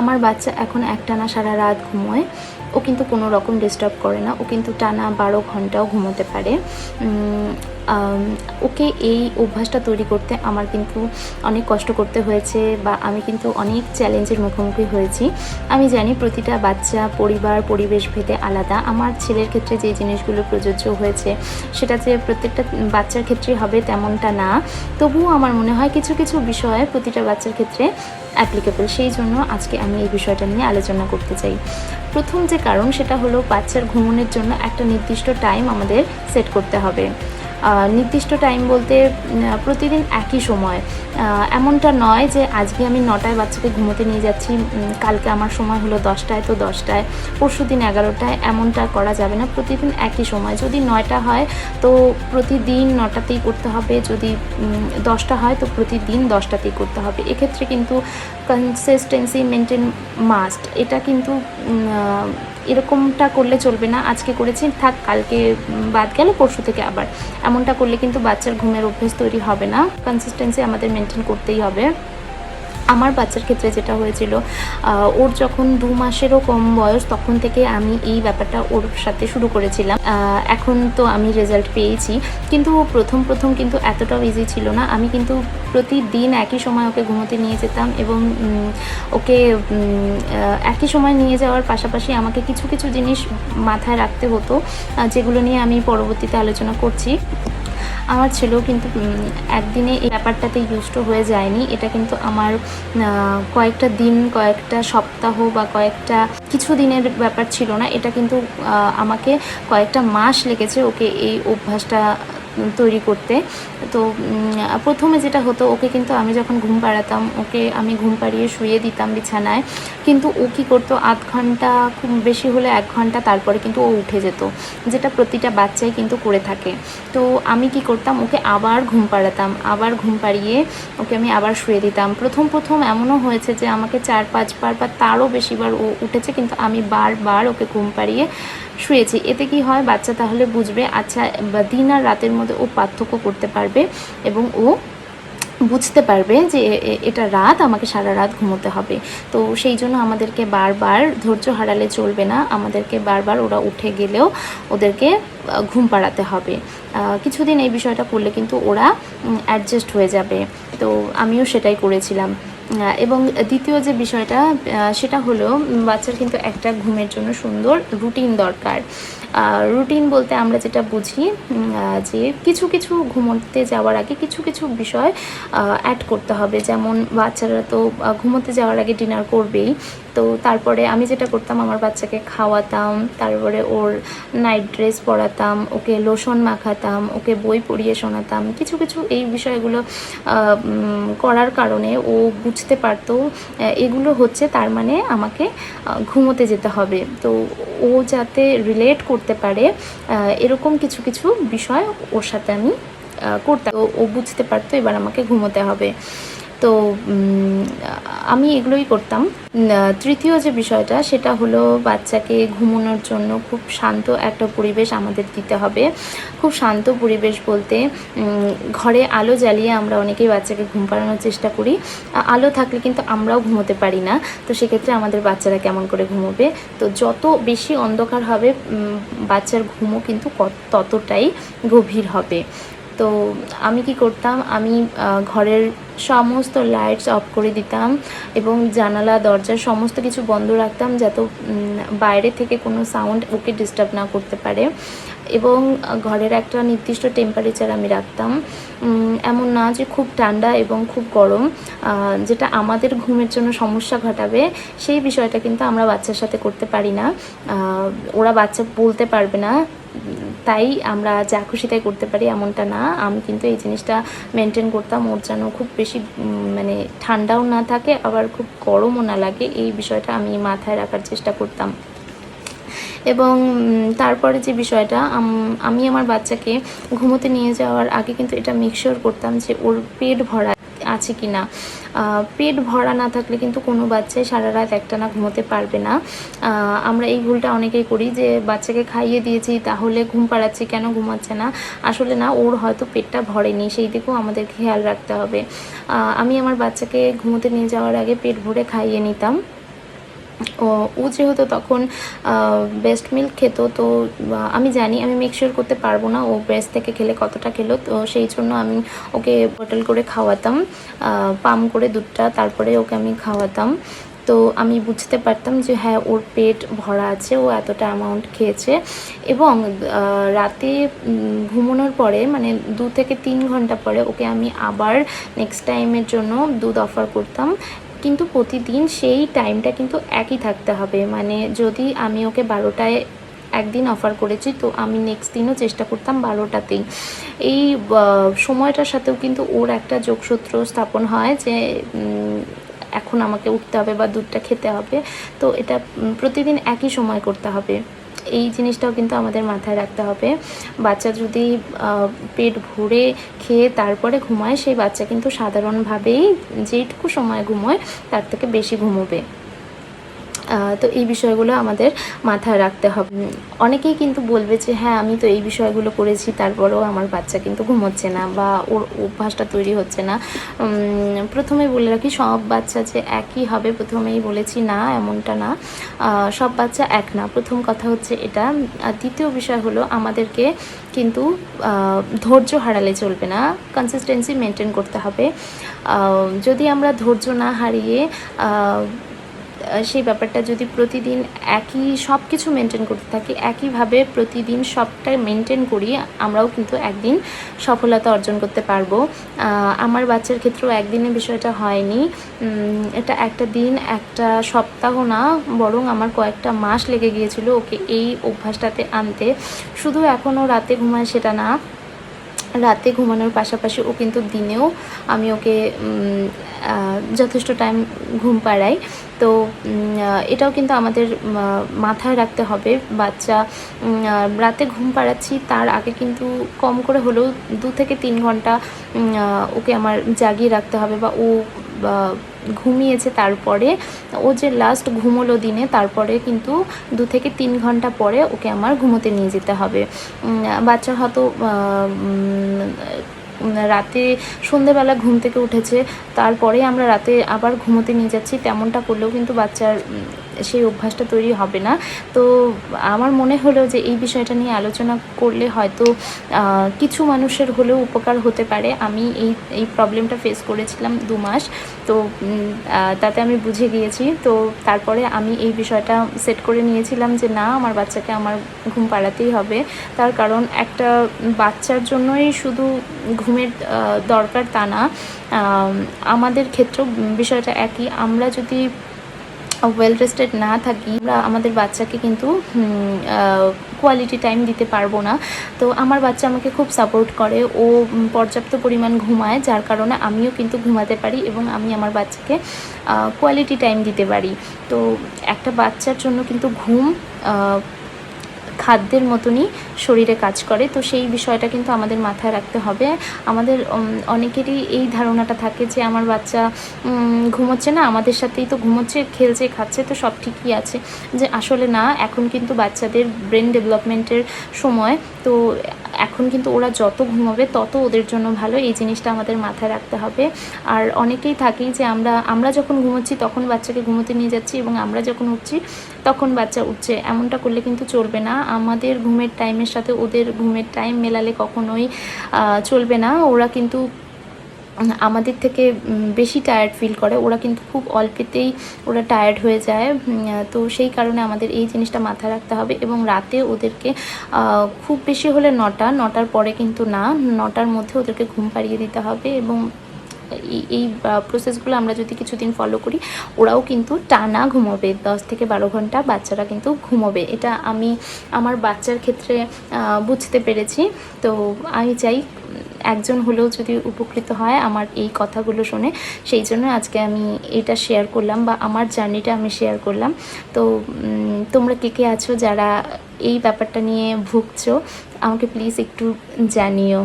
আমার বাচ্চা এখন একটানা সারা রাত ঘুমোয়। ও কিন্তু কোনো রকম ডিস্টার্ব করে না। ও কিন্তু টানা বারো ঘন্টাও ঘুমোতে পারে। ওকে এই অভ্যাসটা তৈরি করতে আমার কিন্তু অনেক কষ্ট করতে হয়েছে বা আমি কিন্তু অনেক চ্যালেঞ্জের মুখোমুখি হয়েছি। আমি জানি প্রতিটা বাচ্চা পরিবার, পরিবেশ ভেদে আলাদা। আমার ছেলের ক্ষেত্রে যে জিনিসগুলো প্রযোজ্য হয়েছে, সেটা যে প্রত্যেকটা বাচ্চার ক্ষেত্রে হবে তেমনটা না। তবুও আমার মনে হয় কিছু কিছু বিষয়ে প্রতিটা বাচ্চার ক্ষেত্রে অ্যাপ্লিকেবল সেই জন্য আজকে আমি এই বিষয়টা নিয়ে আলোচনা করতে চাই। প্রথম যে কারণ, সেটা হলো বাচ্চার ঘুমনের জন্য একটা নির্দিষ্ট টাইম আমাদের সেট করতে হবে। নির্দিষ্ট টাইম বলতে প্রতিদিন একই সময়। এমনটা নয় যে আজকে আমি নটায় বাচ্চাকে ঘুমোতে নিয়ে যাচ্ছি কালকে আমার সময় হলো দশটায়, তো দশটায়, পরশু দিন এগারোটায় এমনটা করা যাবে না, প্রতিদিন একই সময়। যদি নয়টা হয়, তো প্রতিদিন নটাতেই করতে হবে। যদি দশটা হয়, তো প্রতিদিন দশটাতেই করতে হবে। এক্ষেত্রে কিন্তু কনসিস্টেন্সি মেনটেন মাস্ট এটা কিন্তু এরকমটা করলে চলবে না। আজকে করেছি, থাক, কালকে বাদ গেল, পরশু থেকে আবার। এমনটা করলে কিন্তু বাচ্চার ঘুমের অভ্যেস তৈরি হবে না। কনসিস্টেন্সি আমাদের মেনটেন করতেই হবে। আমার বাচ্চার ক্ষেত্রে যেটা হয়েছিল ওর যখন দু মাসেরও কম বয়স, তখন থেকে আমি এই ব্যাপারটা ওর সাথে শুরু করেছিলাম। এখন তো আমি রেজাল্ট পেয়েছি। কিন্তু প্রথম প্রথম কিন্তু এতটাও ইজি ছিল না। আমি কিন্তু প্রতিদিন একই সময় ওকে ঘুমোতে নিয়ে যেতাম এবং ওকে একই সময় নিয়ে যাওয়ার পাশাপাশি আমাকে কিছু কিছু জিনিস মাথায় রাখতে হতো যেগুলো নিয়ে আমি পরবর্তীতে আলোচনা করছি। আমার ছেলেও কিন্তু একদিনে এই ব্যাপারটাতে ইউজড হয়ে যায়নি। এটা কিন্তু আমার কয়েকটা দিন, কয়েকটা সপ্তাহ বা কয়েকটা কিছু দিনের ব্যাপার ছিল না। এটা কিন্তু আমাকে কয়েকটা মাস লেগেছে ওকে এই অভ্যাসটা তৈরি করতে। তো প্রথমে যেটা হতো, ওকে কিন্তু আমি যখন ঘুম পাড়াতাম, ওকে আমি ঘুম পাড়িয়ে শুয়ে দিতাম বিছানায়। কিন্তু ও কী করতো, আধ ঘণ্টা খুব বেশি হলে এক ঘণ্টা তারপরে কিন্তু ও উঠে যেত, যেটা প্রতিটা বাচ্চাই কিন্তু করে থাকে। তো আমি কি করতাম, ওকে আবার ঘুম পাড়াতাম, আবার ঘুম পাড়িয়ে ওকে আমি আবার শুয়ে দিতাম। প্রথম প্রথম এমনও হয়েছে যে আমাকে চার পাঁচবার বা তারও বেশিবার ও উঠেছে, কিন্তু আমি বারবার ওকে ঘুম পাড়িয়ে শুয়েছি। এতে কি হয়, বাচ্চা তাহলে বুঝবে আচ্ছা দিন আর রাতের মধ্যে ও পার্থক্য করতে পারবে এবং ও বুঝতে পারবে যে এটা রাত, আমাকে সারা রাত ঘুমোতে হবে। তো সেই জন্য আমাদেরকে বারবার ধৈর্য হারালে চলবে না। আমাদেরকে বারবার ওরা উঠে গেলেও ওদেরকে ঘুম পাড়াতে হবে। কিছুদিন এই বিষয়টা করলে কিন্তু ওরা অ্যাডজাস্ট হয়ে যাবে। তো আমিও সেটাই করেছিলাম। এবং দ্বিতীয় যে বিষয়টা সেটা হলো বাচ্চার কিন্তু একটা ঘুমের জন্য সুন্দর রুটিন দরকার। রুটিন বলতে আমরা যেটা বুঝি যে কিছু কিছু ঘুমোতে যাওয়ার আগে কিছু কিছু বিষয় অ্যাড করতে হবে। যেমন বাচ্চারা তো ঘুমোতে যাওয়ার আগে ডিনার করবেই। তো তারপরে আমি যেটা করতাম, আমার বাচ্চাকে খাওয়াতাম, তারপরে ওর নাইট ড্রেস পরাতাম, ওকে লোশন মাখাতাম, ওকে বই পড়িয়ে শোনাতাম। কিছু কিছু এই বিষয়গুলো করার কারণে ও বুঝতে পারতো এগুলো হচ্ছে তার মানে আমাকে ঘুমোতে যেতে হবে। তো ও যাতে রিলেট করতে পারে এরকম কিছু কিছু বিষয় ওর সাথে আমি করতাম। ও বুঝতে পারতো এবার আমাকে ঘুমোতে হবে। তো আমি এগুলোই করতাম। তৃতীয় যে বিষয়টা, সেটা হলো বাচ্চাকে ঘুমানোর জন্য খুব শান্ত একটা পরিবেশ আমাদের দিতে হবে। খুব শান্ত পরিবেশ বলতে ঘরে আলো জ্বালিয়ে আমরা অনেকেই বাচ্চাকে ঘুম পাড়ানোর চেষ্টা করি। আলো থাকলে কিন্তু আমরাও ঘুমোতে পারি না। তো সেক্ষেত্রে আমাদের বাচ্চারা কেমন করে ঘুমোবে? তো যত বেশি অন্ধকার হবে বাচ্চার ঘুমও কিন্তু ততটাই গভীর হবে। তো আমি কি করতাম? আমি ঘরের সমস্ত লাইটস অফ করে দিতাম এবং জানালা, দরজা সমস্ত কিছু বন্ধ রাখতাম যাতে বাইরে থেকে কোনো সাউন্ড ওকে ডিস্টার্ব না করতে পারে। এবং ঘরের একটা নির্দিষ্ট টেম্পারেচার আমি রাখতাম। এমন না যে খুব ঠান্ডা এবং খুব গরম যেটা আমাদের ঘুমের জন্য সমস্যা ঘটাবে। সেই বিষয়টা কিন্তু আমরা বাচ্চার সাথে করতে পারি না। ওরা বাচ্চা বলতে পারবে না। তাই আমরা যা খুশি তাই করতে পারি, এমনটা না। আমি কিন্তু এই জিনিসটা মেনটেন করতাম, ওর যেন খুব বেশি মানে ঠান্ডাও না থাকে, আবার খুব গরমও না লাগে, এই বিষয়টা আমি মাথায় রাখার চেষ্টা করতাম। এবং তারপরে যে বিষয়টা, আমি আমার বাচ্চাকে ঘুমোতে নিয়ে যাওয়ার আগে কিন্তু এটা মেকশিওর করতাম যে ওর পেট ভরা আছে কি না পেট ভরা না থাকলে কিন্তু কোনো বাচ্চাই সারা রাত একটা না ঘুমোতে পারবে না। আমরা এই ভুলটা অনেকেই করি যে বাচ্চাকে খাইয়ে দিয়েছি, তাহলে ঘুম পাড়াচ্ছি, কেন ঘুমাচ্ছে না? আসলে না, ওর হয়তো পেটটা ভরেনি, সেই দিকেও আমাদের খেয়াল রাখতে হবে। আমি আমার বাচ্চাকে ঘুমোতে নিয়ে যাওয়ার আগে পেট ভরে খাইয়ে নিতাম। ও ও যেহেতু তখন বেস্ট মিল্ক খেত, তো আমি জানি, আমি মেক শিওর করতে পারব না, ও ব্রেস্ট থেকে খেলে কতটা খেলো, তো সেই জন্য আমি ওকে বটল করে খাওয়াতাম পাম করে দুধটা, তারপরে ওকে আমি খাওয়াতাম। তো আমি বুঝতে পারতাম যে হ্যাঁ ওর পেট ভরা আছে, ও এতটা অ্যামাউন্ট খেয়েছে। এবং রাতে ঘুমানোর পরে মানে দু থেকে তিন ঘণ্টা পরে ওকে আমি আবার নেক্সট টাইমের জন্য দুধ অফার করতাম। কিন্তু প্রতিদিন সেই টাইমটা কিন্তু একই থাকতে হবে। মানে যদি আমি ওকে বারোটায় একদিন অফার করেছি, তো আমি নেক্সট দিনও চেষ্টা করতাম বারোটাতেই। এই সময়টার সাথেও কিন্তু ওর একটা যোগসূত্র স্থাপন হয় যে এখন আমাকে উঠতে হবে বা দুধটা খেতে হবে। তো এটা প্রতিদিন একই সময় করতে হবে। এই জিনিসটাও কিন্তু আমাদের মাথায় রাখতে হবে। বাচ্চা যদি পেট ভরে খেয়ে তারপরে ঘুমায়, সেই বাচ্চা কিন্তু সাধারণভাবেই যেটুকু সময় ঘুমোয়, তার থেকে বেশি ঘুমোবে। তো এই বিষয়গুলো আমাদের মাথায় রাখতে হবে। অনেকেই কিন্তু বলবে যে হ্যাঁ আমি তো এই বিষয়গুলো করেছি, তারপরেও আমার বাচ্চা কিন্তু ঘুমোচ্ছে না বা ওর অভ্যাসটা তৈরি হচ্ছে না। প্রথমে বলে রাখি, সব বাচ্চা যে একই হবে, প্রথমেই বলেছি না, এমনটা না। সব বাচ্চা এক না। প্রথম কথা হচ্ছে এটা। আর দ্বিতীয় বিষয় হলো, আমাদেরকে কিন্তু ধৈর্য হারালে চলবে না। কনসিস্টেন্সি মেনটেন করতে হবে। যদি আমরা ধৈর্য না হারিয়ে সেই ব্যাপারটা যদি প্রতিদিন একই সব কিছু মেনটেন করতে থাকি, একইভাবে প্রতিদিন সবটা মেনটেন করি, আমরাও কিন্তু একদিন সফলতা অর্জন করতে পারব। আমার বাচ্চার ক্ষেত্রেও একদিনে বিষয়টা হয়নি। এটা একটা দিন, একটা সপ্তাহ না, বরং আমার কয়েকটা মাস লেগে গিয়েছিল ওকে এই অভ্যাসটাতে আনতে। শুধু এখনও রাতে ঘুমায় সেটা না রাতে ঘুমানোর পাশাপাশি ও কিন্তু দিনেও আমি ওকে যথেষ্ট টাইম ঘুম পাড়াই। তো এটাও কিন্তু আমাদের মাথায় রাখতে হবে। বাচ্চা রাতে ঘুম পাড়াচ্ছি, তার আগে কিন্তু কম করে হলেও দু থেকে তিন ঘণ্টা ওকে আমার জাগিয়ে রাখতে হবে বা ও ঘুমিয়েছে তারপরে, ও যে লাস্ট ঘুমোলো দিনে, তারপরে কিন্তু দু থেকে তিন ঘণ্টা পরে ওকে আমার ঘুমোতে নিয়ে যেতে হবে। বাচ্চা হয়তো রাতে সন্ধেবেলা ঘুম থেকে উঠেছে, তারপরে আমরা রাতে আবার ঘুমোতে নিয়ে যাচ্ছি, তেমনটা করলেও কিন্তু বাচ্চার সেই অভ্যাসটা তৈরি হবে না। তো আমার মনে হলো যে এই বিষয়টা নিয়ে আলোচনা করলে হয়তো কিছু মানুষের হলেও উপকার হতে পারে। আমি এই এই প্রবলেমটা ফেস করেছিলাম দু মাস। তো তাতে আমি বুঝে গিয়েছি। তো তারপরে আমি এই বিষয়টা সেট করে নিয়েছিলাম যে না, আমার বাচ্চাকে আমার ঘুম পাড়াতেই হবে। তার কারণ একটা বাচ্চার জন্যই শুধু ঘুমের দরকার তা না। আমাদের ক্ষেত্রেও বিষয়টা একই। আমরা যদি ওয়েল রেস্টেড না থাকি, আমরা আমাদের বাচ্চাকে কিন্তু কোয়ালিটি টাইম দিতে পারব না। তো আমার বাচ্চা আমাকে খুব সাপোর্ট করে, ও পর্যাপ্ত পরিমাণ ঘুমায়, যার কারণে আমিও কিন্তু ঘুমাতে পারি এবং আমি আমার বাচ্চাকে কোয়ালিটি টাইম দিতে পারি। তো একটা বাচ্চার জন্য কিন্তু ঘুম খাদ্যের মতনই শরীরে কাজ করে। তো সেই বিষয়টা কিন্তু আমাদের মাথায় রাখতে হবে। আমাদের অনেকেরই এই ধারণাটা থাকে যে আমার বাচ্চা ঘুমোচ্ছে না, আমাদের সাথেই তো ঘুমোচ্ছে, খেলছে, খাচ্ছে, তো সব ঠিকই আছে। যে আসলে না, এখন কিন্তু বাচ্চাদের ব্রেন ডেভেলপমেন্টের সময়, তো এখন কিন্তু ওরা যত ঘুমাবে তত ওদের জন্য ভালো, এই জিনিসটা আমাদের মাথায় রাখতে হবে। আর অনেকেই থাকেই যে আমরা আমরা যখন ঘুমোচ্ছি তখন বাচ্চাকে ঘুমোতে নিয়ে যাচ্ছি এবং আমরা যখন উঠছি তখন বাচ্চা উঠছে। এমনটা করলে কিন্তু চলবে না। আমাদের ঘুমের টাইমের সাথে ওদের ঘুমের টাইম মেলালে কখনোই চলবে না। ওরা কিন্তু আমাদের থেকে বেশি টায়ার্ড ফিল করে। ওরা কিন্তু খুব অল্পেতেই ওরা টায়ার্ড হয়ে যায়। তো সেই কারণে আমাদের এই জিনিসটা মাথায় রাখতে হবে এবং রাতে ওদেরকে খুব বেশি হলে নটা, নটার পরে কিন্তু না, নটার মধ্যে ওদেরকে ঘুম পাড়িয়ে দিতে হবে এবং এই- প্রসেসগুলো আমরা যদি কিছুদিন ফলো করি, ওরাও কিন্তু টানা ঘুমোবে। দশ থেকে বারো ঘণ্টা বাচ্চারা কিন্তু ঘুমোবে। এটা আমি আমার বাচ্চার ক্ষেত্রে বুঝতে পেরেছি। তো আমি চাই একজন হলেও যদি উপকৃত হয় আমার এই কথাগুলো শুনে, সেই জন্য আজকে আমি এটা শেয়ার করলাম বা আমার জার্নিটা আমি শেয়ার করলাম। তো তোমরা কে কে আছো যারা এই ব্যাপারটা নিয়ে ভুগছো, আমাকে প্লিজ একটু জানিও।